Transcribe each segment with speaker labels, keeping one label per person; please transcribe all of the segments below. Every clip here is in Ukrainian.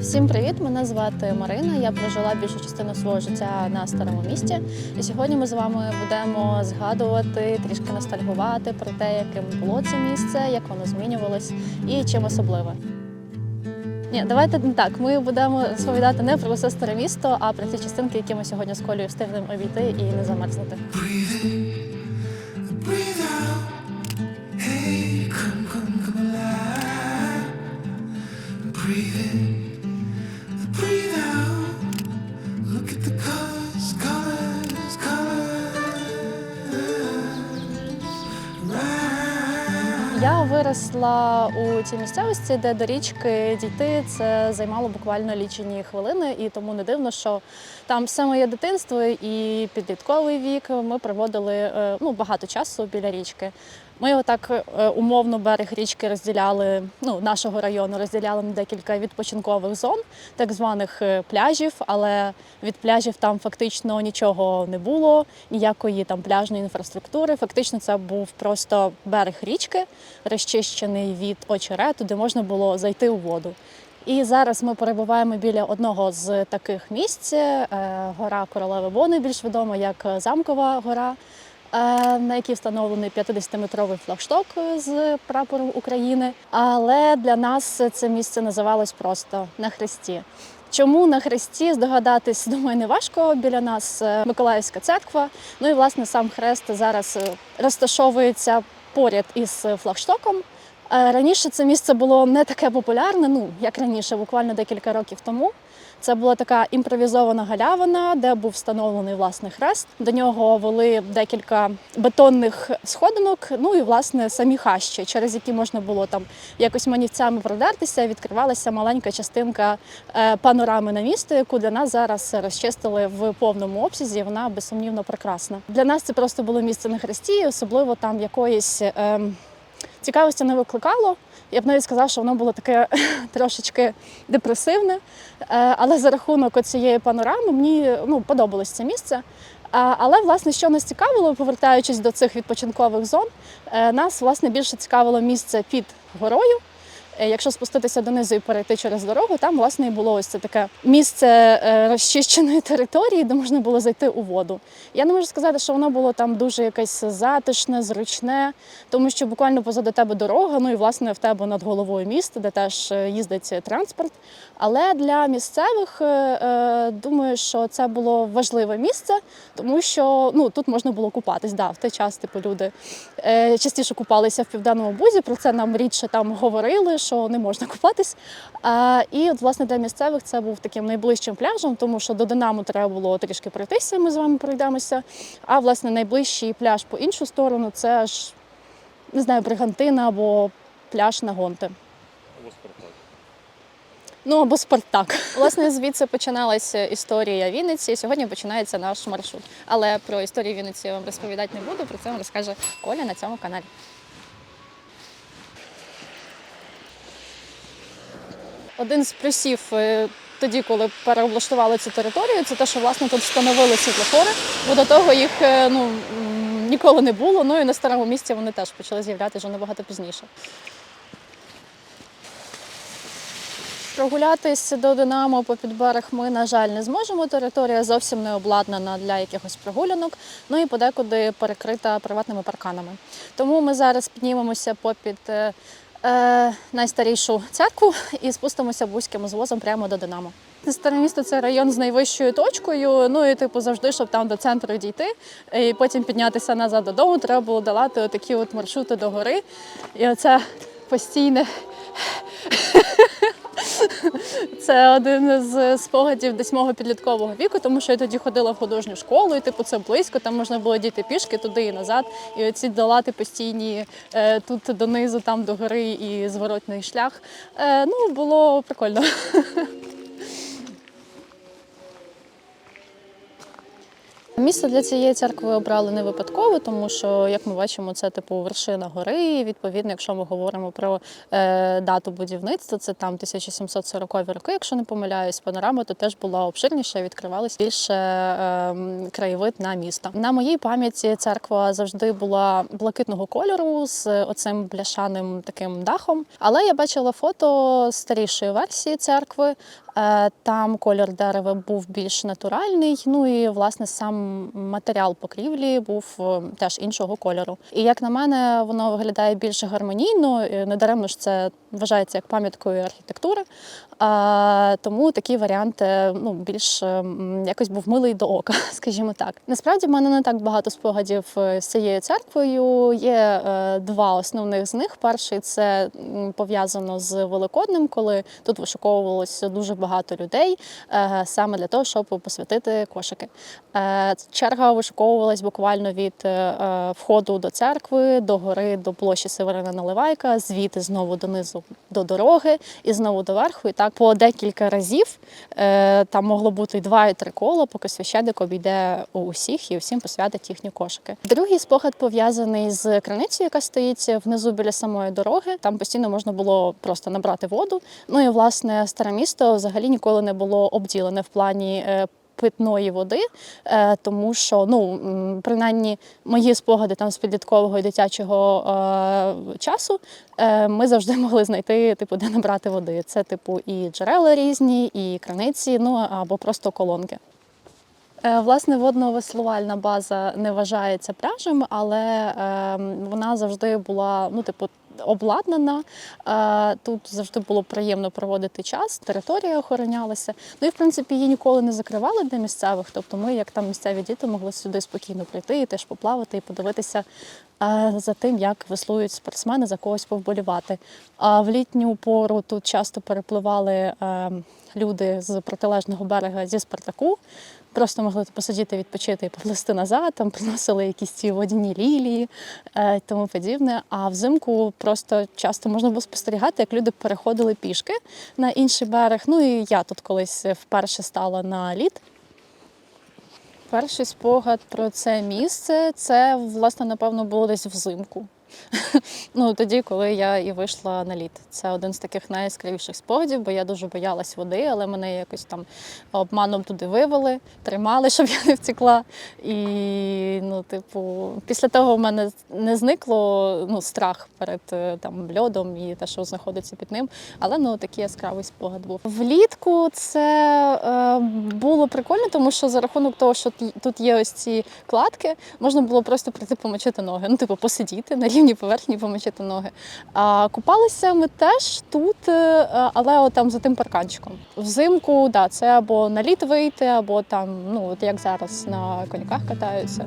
Speaker 1: Всім привіт! Мене звати Марина. Я прожила більшу частину свого життя на старому місті. І сьогодні ми з вами будемо згадувати, трішки ностальгувати про те, яким було це місце, як воно змінювалось і чим особливе. Ні, давайте не так. Ми будемо розповідати не про усе старе місто, а про ті частинки, які ми сьогодні з Колею встигнемо обійти і не замерзнути. Я виросла у цій місцевості, де до річки дійти це займало буквально лічені хвилини, і тому не дивно, що там все моє дитинство і підлітковий вік ми проводили е, ну, багато часу біля річки. Ми його так е, умовно берег річки розділяли, ну, нашого району розділяли на декілька відпочинкових зон, так званих е, пляжів, але від пляжів там фактично нічого не було, ніякої там пляжної інфраструктури. Фактично, це був просто берег річки, розчищений від очерету, де можна було зайти у воду. І зараз ми перебуваємо біля одного з таких місць. е, Гора Королеви Бони, більш відома як Замкова гора, на якій встановлений 50-метровий флагшток з прапором України. Але для нас це місце називалось просто на хресті. Чому на хресті здогадатись, думаю, не важко. Біля нас е, Миколаївська церква. Ну і власне сам хрест зараз е, розташовується поряд із флагштоком. Е, Раніше це місце було не таке популярне, ну як раніше, буквально декілька років тому. Це була така імпровізована галявина, де був встановлений власне хрест. До нього вели декілька бетонних сходинок, ну і власне самі хащі, через які можна було там якось манівцями продертися. Відкривалася маленька частинка е, панорами на місто, яку для нас зараз розчистили в повному обсязі. Вона безсумнівно прекрасна. Для нас це просто було місце на хресті, особливо там якоїсь. ем, цікавості не викликало. Я б навіть сказала, що воно було таке трошечки депресивне. Е, Але за рахунок цієї панорами мені ну, подобалось це місце. Але власне, що нас цікавило, повертаючись до цих відпочинкових зон, е, нас власне більше цікавило місце під горою. Е, Якщо спуститися донизу і перейти через дорогу, там власне і було ось це таке місце е, розчищеної території, де можна було зайти у воду. Я не можу сказати, що воно було там дуже якесь затишне, зручне, тому що буквально позаду тебе дорога, ну і власне в тебе над головою міст, де теж е, їздить транспорт. Але для місцевих думаю, що це було важливе місце, тому що ну тут можна було купатись. Да, в той час типу люди частіше купалися в південному бузі. Про це нам рідше там говорили, що не можна купатись. І от власне для місцевих це був таким найближчим пляжем, тому що до Динамо треба було трішки пройтися. Ми з вами пройдемося. А власне найближчий пляж по іншу сторону це ж не знаю, Бригантина або пляж на Гонте.
Speaker 2: Або Спартак.
Speaker 1: Ну або Спартак. Власне, звідси починалася історія Вінниці. і Сьогодні починається наш маршрут. Але про історію Вінниці я вам розповідати не буду. Про це вам розкаже Коля на цьому каналі. Один з плюсів е, тоді, коли переоблаштували цю територію, це те, що власне тут встановили світлофори, бо до того їх е, ну, ніколи не було. Ну і на старому місці вони теж почали з'являтися вже набагато пізніше. Прогулятись до Динамо по підберег ми, на жаль, не зможемо. Територія зовсім не обладнана для якихось прогулянок, ну і подекуди перекрита приватними парканами. Тому ми зараз піднімемося попід е, найстарішу церкву і спустимося вузьким звозом прямо до Динамо. Старе місто це район з найвищою точкою. Ну і типу завжди, щоб там до центру дійти, і потім піднятися назад додому, треба було долати такі от маршрути до гори. І оце постійне це один з спогадів десь мого підліткового віку, тому що я тоді ходила в художню школу, і типу це близько. Там можна було дійти пішки туди і назад. І оці долати постійні е, тут донизу, там до гори і зворотний шлях. Е, ну було прикольно. Місце для цієї церкви обрали не випадково, тому що, як ми бачимо, це типу вершина гори. І, відповідно, якщо ми говоримо про е, дату будівництва, це там 1740 роки, якщо не помиляюсь, панорама то теж була обширніша, відкривалась більше е, краєвид на місто. На моїй пам'яті церква завжди була блакитного кольору з оцим бляшаним таким дахом. Але я бачила фото старішої версії церкви. Е, Там колір дерева був більш натуральний. Ну і власне сам матеріал покрівлі був е, теж іншого кольору. І як на мене, воно виглядає більш гармонійно. не даремно ж це вважається як пам'яткою архітектури. А, тому такі варіанти ну, більш ем, якось був милий до ока, скажімо так. Насправді в мене не так багато спогадів е, з цією церквою. Є е, два основних з них. Перший це пов'язано з Великоднем, коли тут вишуковувалося дуже багато людей е, саме для того, щоб посвятити кошики. Черга вишуковувалась буквально від входу до церкви, до гори, до площі Северина Наливайка, звідти знову донизу до дороги і знову до верху. І так по декілька разів е, там могло бути і два і три кола, поки священник обійде у усіх і усім посвятить їхні кошики. Другий спогад пов'язаний з криницею, яка стоїть внизу біля самої дороги. Там постійно можна було просто набрати воду. Ну і власне старе місто взагалі ніколи не було обділене в плані. Питної води, е, тому що ну принаймні мої спогади там з підліткового і дитячого е, часу е, ми завжди могли знайти типу, де набрати води. Це типу і джерела різні, і краниці, ну або просто колонки. Власне, водно-веслувальна база не вважається пляжем, але е, вона завжди була, ну, типу, обладнана. Е, Тут завжди було приємно проводити час, територія охоронялася. Ну і в принципі її ніколи не закривали для місцевих. Тобто ми, як там місцеві діти, могли сюди спокійно прийти і теж поплавати і подивитися е, за тим, як веслують спортсмени, за когось повболівати. А в літню пору тут часто перепливали е, люди з протилежного берега зі Спартаку. Просто могли посидіти, відпочити і поплисти назад, там приносили якісь ці водяні лілії е, і тому подібне. А взимку просто часто можна було спостерігати, як люди переходили пішки на інший берег. Ну і я тут колись вперше стала на лід. Перший спогад про це місце це, власне, напевно, було десь взимку. Ну, тоді, коли я і вийшла на лід. Це один з таких найяскравіших спогадів, бо я дуже боялась води, але мене якось там обманом туди вивели, тримали, щоб я не втекла. І, ну, типу, після того в мене не зникло ну, страх перед е, там, льодом і те, що знаходиться під ним. Але ну, такий яскравий спогад був. Влітку це е, було прикольно, тому що за рахунок того, що тут є ось ці кладки, можна було просто прийти помочити ноги. Ну, типу, посидіти на рівні поверхні, помочити ноги. А купалися ми теж тут, е, але от там за тим парканчиком. Взимку, да, це або на лід вийти, або там, ну от як зараз на коньках катаються.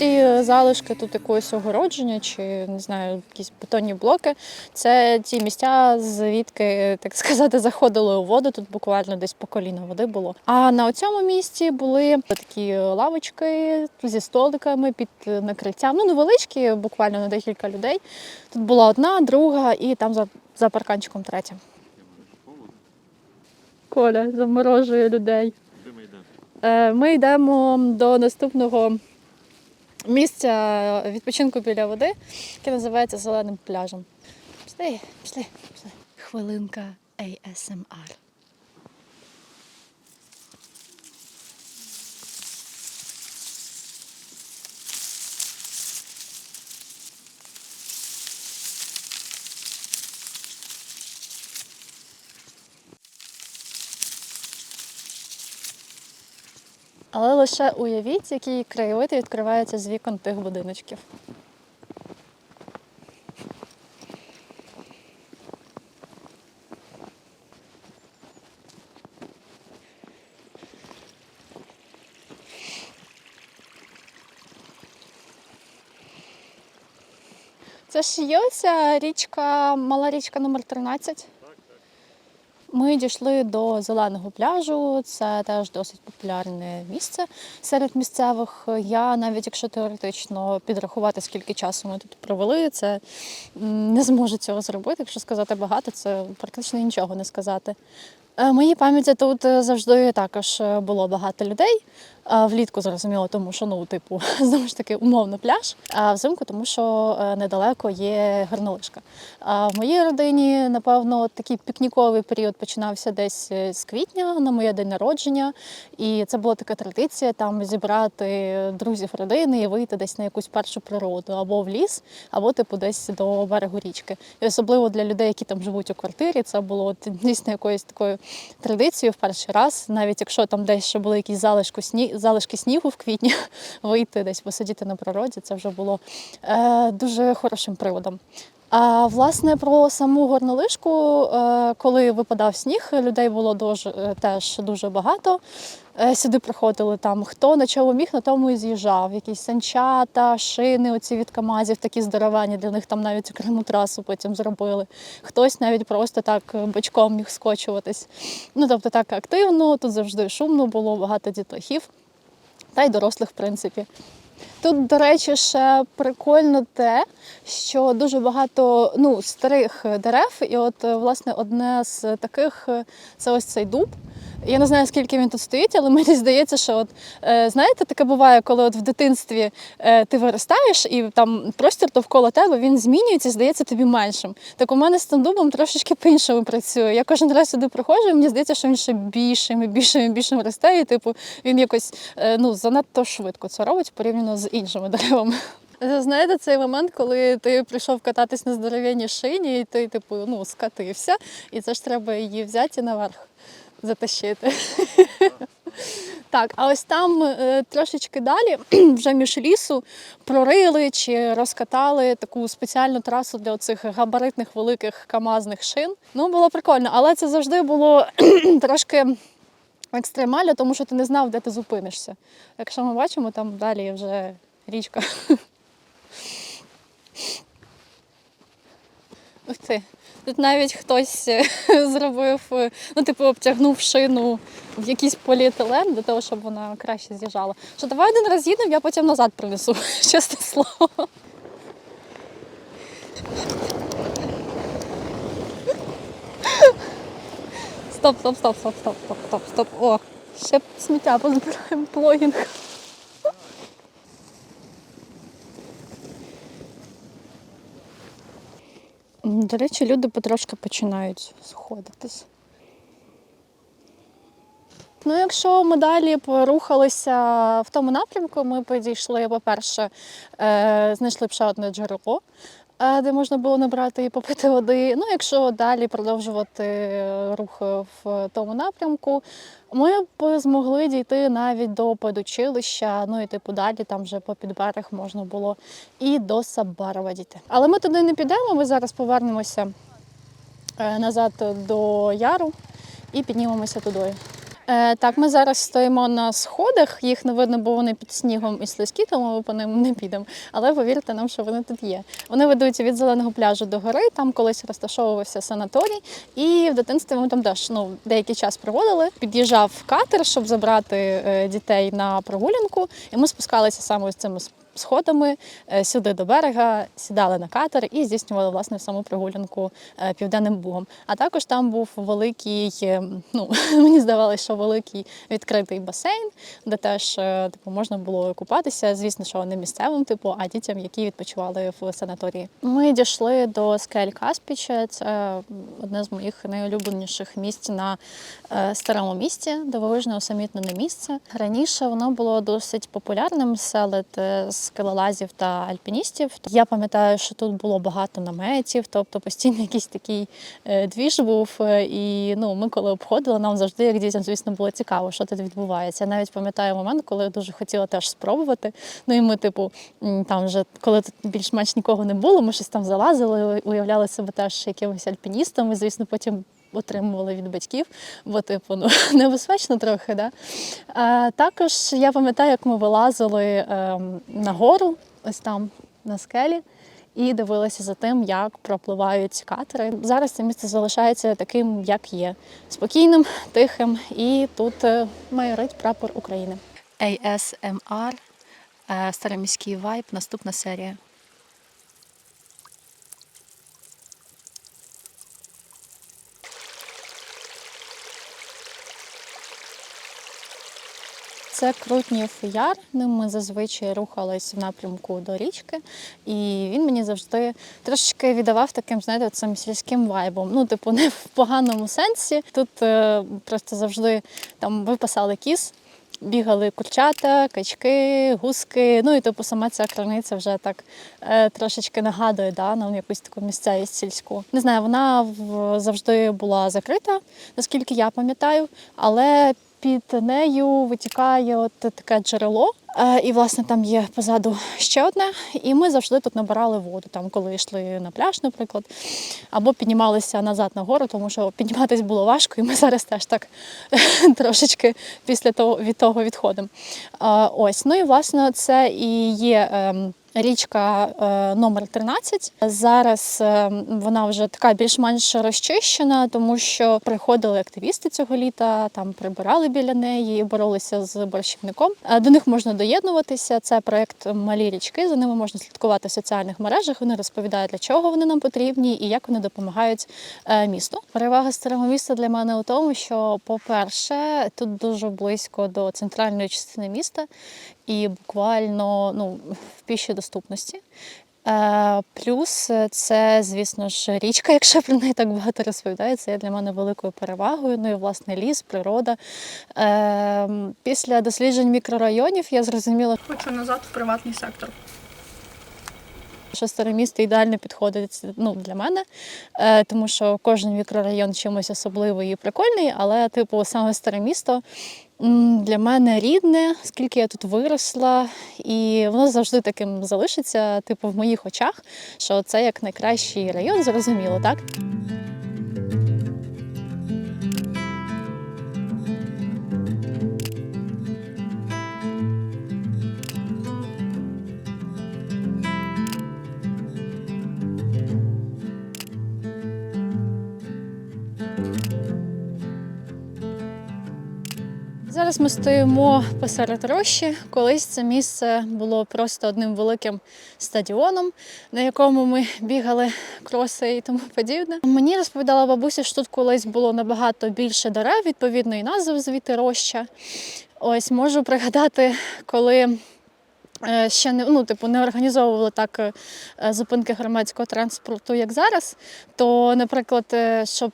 Speaker 1: Ці залишки тут якогось огородження чи не знаю, якісь бетонні блоки. Це ті місця, звідки, так сказати, заходили у воду. Тут буквально десь по коліна води було. А на цьому місці були такі лавочки зі столиками під накриттям. Ну, невеличкі, буквально на декілька людей. Тут була одна, друга, і там за, за парканчиком третя. Коля заморожує людей. Е, Ми йдемо до наступного місця відпочинку біля води, яке називається Зеленим пляжем. Пішли, пішли, пішли. Хвилинка ASMR. Але лише уявіть, який краєвид відкривається з вікон тих будиночків. Це ж є оця річка, мала річка номер 13 ми дійшли до зеленого пляжу. Це теж досить популярне місце серед місцевих. Я навіть якщо теоретично підрахувати, скільки часу ми тут провели, це не зможу цього зробити. Якщо сказати багато, це практично нічого не сказати. Е, моїй пам'яті тут е, завжди також е, було багато людей. Влітку зрозуміло, тому що ну, типу, знову ж таки, умовно пляж. А взимку, тому що е, недалеко є горнолижка. А в моїй родині, напевно, такий пікніковий період починався десь е, з квітня на моє день народження. І це була така традиція там зібрати друзів родини і вийти десь на якусь першу природу або в ліс, або типу десь до берегу річки. І особливо для людей, які там живуть у квартирі, це було дійсно якоюсь такою традицією в перший раз, навіть якщо там десь ще були якісь залишки, залишки снігу в квітні, вийти десь посидіти на природі, це вже було е, дуже хорошим приводом. А власне про саму горнолижку, е, коли випадав сніг, людей було дуже е, теж дуже багато. Е, Сюди приходили там хто на чому міг, на тому і з'їжджав. Якісь санчата, шини, оці від камазів, такі здоровенні, для них там навіть окрему трасу потім зробили. Хтось навіть просто так бочком міг скочуватись. Ну тобто так активно, тут завжди шумно було, багато дітлахів, та й дорослих, в принципі. Тут, до речі, ще прикольно те, що дуже багато ну, старих дерев, і от власне одне з таких це ось цей дуб. Я не знаю, скільки він тут стоїть, але мені здається, що от е, знаєте, таке буває, коли от в дитинстві е, ти виростаєш і там простір довкола тебе він змінюється, здається тобі меншим. Так у мене з тим дубом трошечки по-іншому працює. Я кожен раз сюди приходжу, і мені здається, що він ще більшим і більшим і більшим росте, і типу він якось е, ну занадто швидко це робить порівняно з іншими деревами. Знаєте, цей момент, коли ти прийшов кататись на здоров'яній шині, і ти, типу, ну, скатився, і це ж треба її взяти наверх затащити. Так, а ось там е, трошечки далі, вже між лісу, прорили чи розкатали таку спеціальну трасу для оцих габаритних великих камазних шин. Ну, було прикольно, але це завжди було трошки екстремально, тому що ти не знав, де ти зупинишся. Якщо ми бачимо, там далі вже річка. Ух ти. Тут навіть хтось е, зробив, е, ну, типу, обтягнув шину в якийсь поліетилен для того, щоб вона краще з'їжджала. Що давай один раз їдемо, я потім назад принесу, чесне слово. Стоп, стоп, стоп, стоп, стоп, стоп, стоп, стоп. О, ще сміття позбираємо плогінг. До речі, люди потрошки починають сходитись. Ну, якщо ми далі порухалися в тому напрямку, ми підійшли, по-перше, е, знайшли ще одне джерело, де можна було набрати і попити води. Ну, якщо далі продовжувати рух в тому напрямку, ми б змогли дійти навіть до педучилища, ну і типу далі там вже по підберег можна було і до Сабарова дійти. Але ми туди не підемо, ми зараз повернемося е, назад до Яру і піднімемося туди. Е, Так, ми зараз стоїмо на сходах, їх не видно, бо вони під снігом і слизькі, тому ми по ним не підемо. Але повірте нам, що вони тут є. Вони ведуть від зеленого пляжу до гори, там колись розташовувався санаторій. І в дитинстві ми там теж ну, деякий час проводили. Під'їжджав катер, щоб забрати е, дітей на прогулянку, і ми спускалися саме ось цими сходами е, сюди до берега, сідали на катер і здійснювали власне саму прогулянку е, південним бугом. А також там був великий, е, ну мені здавалося, що великий відкритий басейн, де теж типу можна було купатися. Звісно, що не місцевим, типу, а дітям, які відпочивали в санаторії. Ми дійшли до скель Каспіча. Це одне з моїх найулюбленіших місць на старому місті, дивовижне усамітнене місце. Раніше воно було досить популярним серед скелелазів та альпіністів. Я пам'ятаю, що тут було багато наметів, тобто постійно якийсь такий е, двіж був. е, І ну, ми коли обходили, нам завжди, як дітям, звісно, було цікаво, що тут відбувається. Я навіть пам'ятаю момент, коли я дуже хотіла теж спробувати. Ну і ми, типу, там вже коли тут більш-менш нікого не було, ми щось там залазили, уявляли себе теж якимось альпіністом. І, звісно, потім. Отримували від батьків, бо типу ну небезпечно трохи. Да? А, також я пам'ятаю, як ми вилазили ем, на гору, ось там на скелі. і дивилася за тим, як пропливають катери. Зараз це місце залишається таким, як є, спокійним, тихим, і тут е, майорить прапор України. ASMR, е, Староміський вайб, наступна серія. Це Крутнів яр. Ним ми зазвичай рухались в напрямку до річки, і він мені завжди трошечки віддавав таким, знаєте, цим сільським вайбом. Ну, типу, не в поганому сенсі. Тут е, просто завжди там випасали кіз. Бігали курчата, качки, гуски. Ну і типу сама ця криниця вже так е, трошечки нагадує да, нам якусь таку місцевість сільську. Не знаю, вона в, завжди була закрита, наскільки я пам'ятаю, але під нею витікає от таке джерело. Е, І, власне, там є позаду ще одне. І ми завжди тут набирали воду, там, коли йшли на пляж, наприклад, або піднімалися назад на гору, тому що підніматись було важко, і ми зараз теж так трошечки після того від того відходимо. Ось, ну і власне це і є. Річка е, номер 13. Зараз е, вона вже така більш-менш розчищена, тому що приходили активісти цього літа, там прибирали біля неї, боролися з борщівником. Е, До них можна доєднуватися. Це проект Малі річки. За ними можна слідкувати в соціальних мережах. Вони розповідають, для чого вони нам потрібні і як вони допомагають місту. Перевага старого міста для мене у тому, що, по-перше, тут дуже близько до центральної частини міста і буквально ну, в пішій доступності. Е, Плюс е, це, звісно ж, річка, якщо про неї так багато розповідає, це є для мене великою перевагою. Ну і власне ліс, природа. Е, Після досліджень мікрорайонів я зрозуміла,
Speaker 2: Хочу назад в приватний сектор.
Speaker 1: що старе місто ідеально підходить ну, для мене, е, тому що кожен мікрорайон чимось особливий і прикольний, але, типу, саме старе місто для мене рідне, скільки я тут виросла, і воно завжди таким залишиться, типу, в моїх очах, що це як найкращий район, зрозуміло, так? Зараз ми стоїмо посеред рощі. Колись це місце було просто одним великим стадіоном, на якому ми бігали кроси і тому подібне. Мені розповідала бабуся, що тут колись було набагато більше дерев, відповідно, і назва звідти роща. Ось можу пригадати, коли. Е, Ще не ну, типу, не організовували так е, зупинки громадського транспорту, як зараз. То, наприклад, е, щоб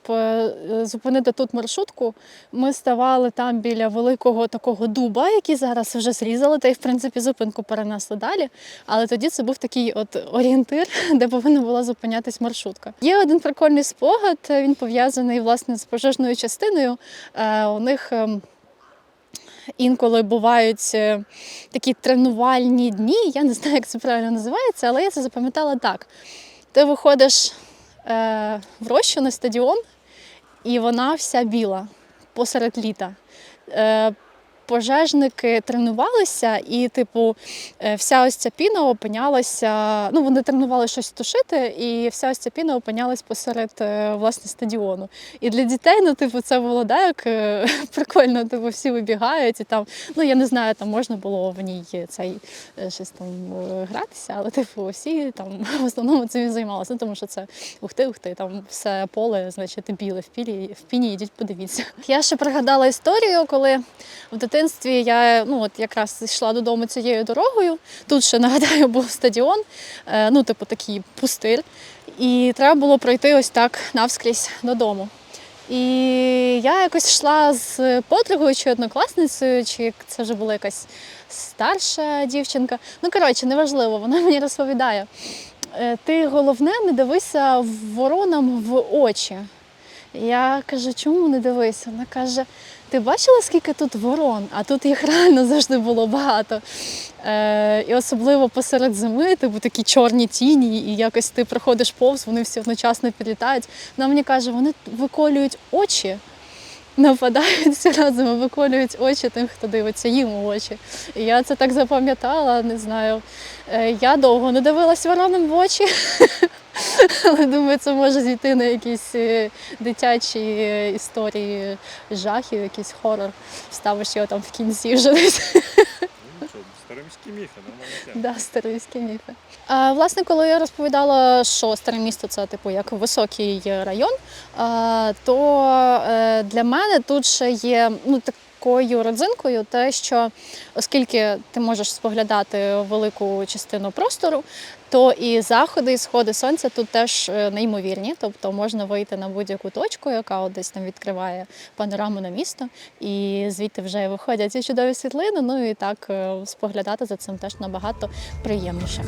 Speaker 1: зупинити тут маршрутку, ми ставали там біля великого такого дуба, який зараз вже зрізали, та й в принципі зупинку перенесли далі. Але тоді це був такий от орієнтир, де повинна була зупинятись маршрутка. Є один прикольний спогад. Він пов'язаний власне з пожежною частиною. У них. Інколи бувають е, такі тренувальні дні. Я не знаю, як це правильно називається, але я це запам'ятала так. Ти виходиш е, в рощу на стадіон, і вона вся біла посеред літа. Е, пожежники тренувалися, і, типу, е, вся ось ця піна опинялася. Ну, вони тренували щось тушити, і вся ось ця піна опинялась посеред е, власне стадіону. І для дітей, ну, типу, це було да, як е, прикольно, типу, всі вибігають, і там, ну я не знаю, там можна було в ній цей щось там гратися, але типу всі там в основному цим займалися, ну, тому що це ухти, ухти, там все поле, значить, біле в пілі, в піні, ідіть, подивіться. Я ще пригадала історію, коли в дитинстві я ну от якраз йшла додому цією дорогою. Тут ще нагадаю був стадіон, е, ну, типу, такий пустир. І треба було пройти ось так навскрізь додому. І я якось йшла з подругою чи однокласницею, чи це вже була якась старша дівчинка. Ну, коротше, неважливо, вона мені розповідає. «Е, Ти головне не дивися воронам в очі. Я кажу, чому не дивися? Вона каже: ти бачила, скільки тут ворон? А тут їх реально завжди було багато. Е, і особливо посеред зими, типу такі чорні тіні, і якось ти проходиш повз, вони всі одночасно підлітають. Вона мені каже, вони виколюють очі. Нападають всі разом, виколюють очі тим, хто дивиться їм у очі. І я це так запам'ятала, не знаю. Е, Я довго не дивилась воронам в очі. Але думаю, це може зійти на якісь е, дитячі е, історії жахів, якийсь хорор. Ставиш його там в кінці вже десь.
Speaker 3: Ну староміські міфи, нормально. тема.
Speaker 1: Да, старовські міфи. А, власне, коли я розповідала, що старе місто це типу як високий район, а, то е, для мене тут ще є ну, такою родзинкою те, що оскільки ти можеш споглядати велику частину простору, то і заходи, і сходи сонця тут теж е, неймовірні. Тобто можна вийти на будь-яку точку, яка от десь там відкриває панораму на місто, і звідти вже виходять ці чудові світлини. Ну і так е, споглядати за цим теж набагато приємніше.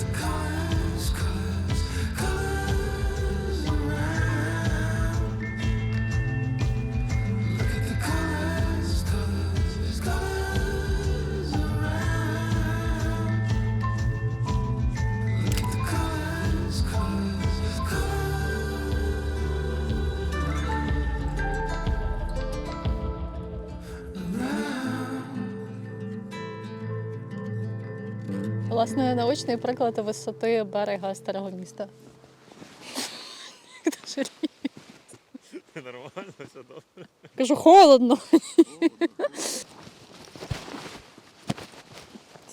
Speaker 1: Научний приклад висоти берега старого міста.
Speaker 3: Нормально, все добре.
Speaker 1: Кажу, холодно.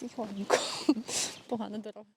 Speaker 1: Тихонько. Погана дорога.